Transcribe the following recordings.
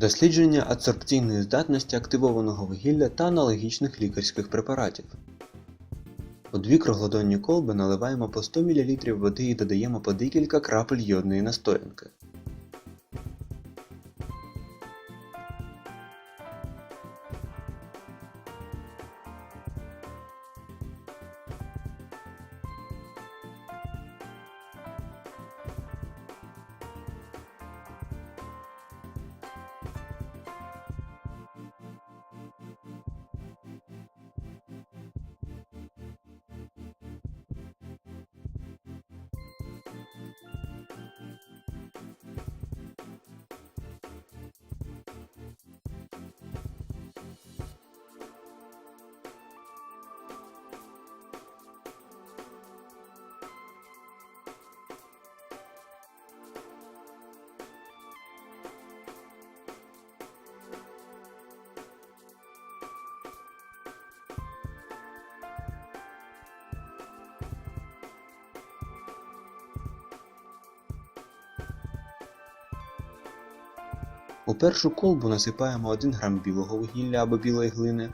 Дослідження адсорбційної здатності активованого вугілля та аналогічних лікарських препаратів. У дві круглодонні колби наливаємо по 100 мл води і додаємо по декілька крапель йодної настоянки. У першу колбу насипаємо 1 грам білого вугілля або білої глини,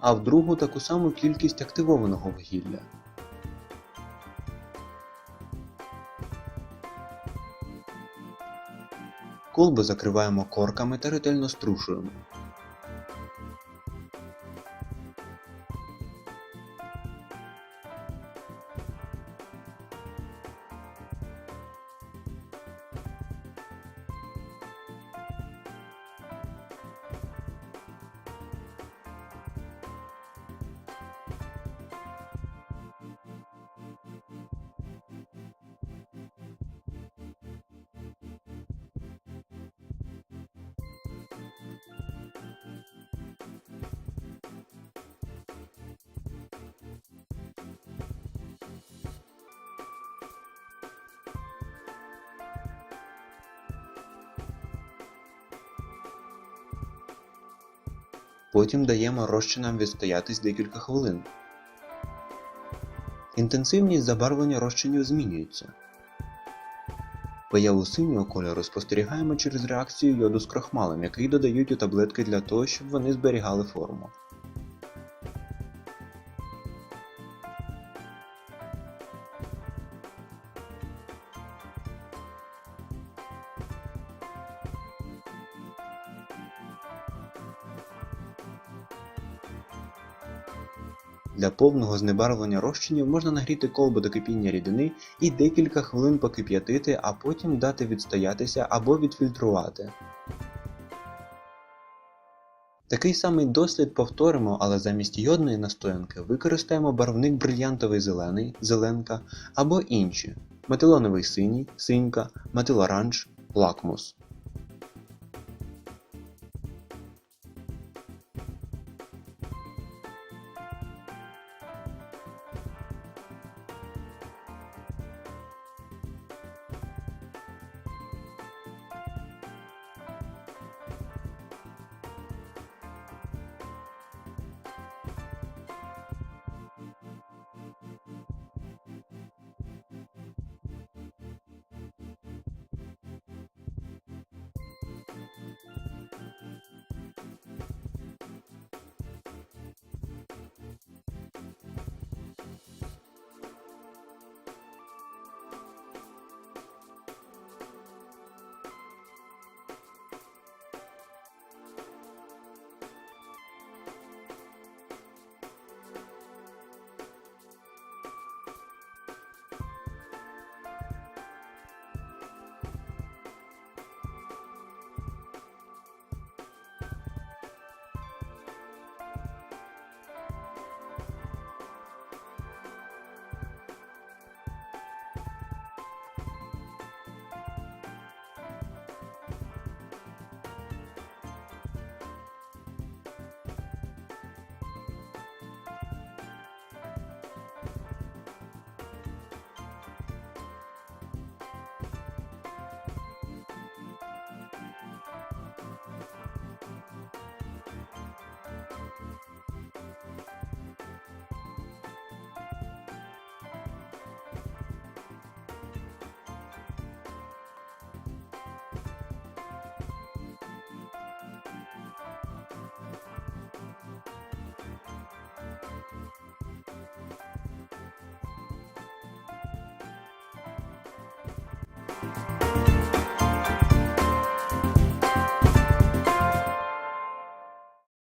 а в другу таку саму кількість активованого вугілля. Колбу закриваємо корками та ретельно струшуємо. Потім даємо розчинам відстоятись декілька хвилин. Інтенсивність забарвлення розчинів змінюється. Появу синього кольору спостерігаємо через реакцію йоду з крахмалом, який додають у таблетки для того, щоб вони зберігали форму. Для повного знебарвлення розчинів можна нагріти колбу до кипіння рідини і декілька хвилин покип'ятити, а потім дати відстоятися або відфільтрувати. Такий самий дослід повторимо, але замість йодної настоянки використаємо барвник брильянтовий зелений, зеленка або інші метилоновий синій, синька, метилоранж, лакмус.